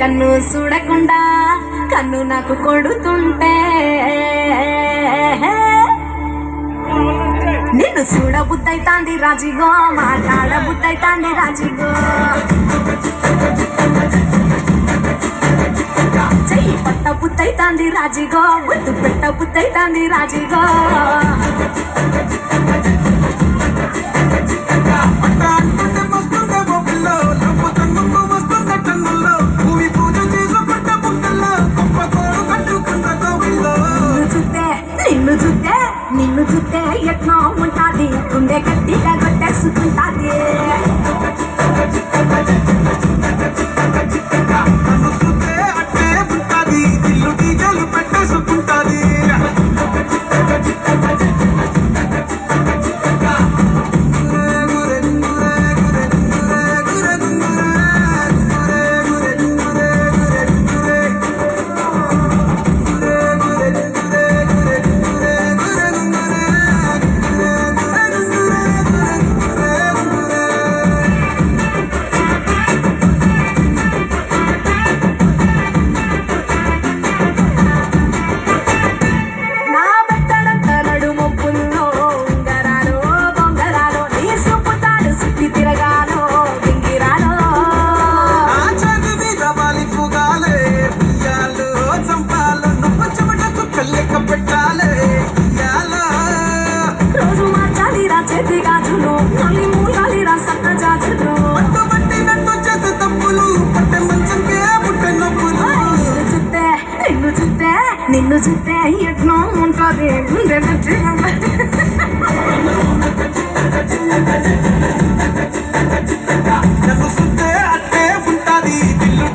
కన్ను చూడకుండా కన్ను నాకు కొడుతుంటే. నిన్ను చూడబుద్దైతాంది రాజిగో మాట్లాడబుద్దైతాంది రాజీగో. చెయ్యి పట్ట బుద్ధైతాంది రాజీగో బుద్ధు పెట్ట బుద్ధైతాంది రాజీగో. చూస్తే ఎట్లా ఉంటుంది. గుండె గట్టిగా కొట్టేసుకుంటాది. నిన్ను చూస్తే ఎట్లా ఉంటుంది. నన్ను చూస్తే అట్టే ఉంటది. దిల్లు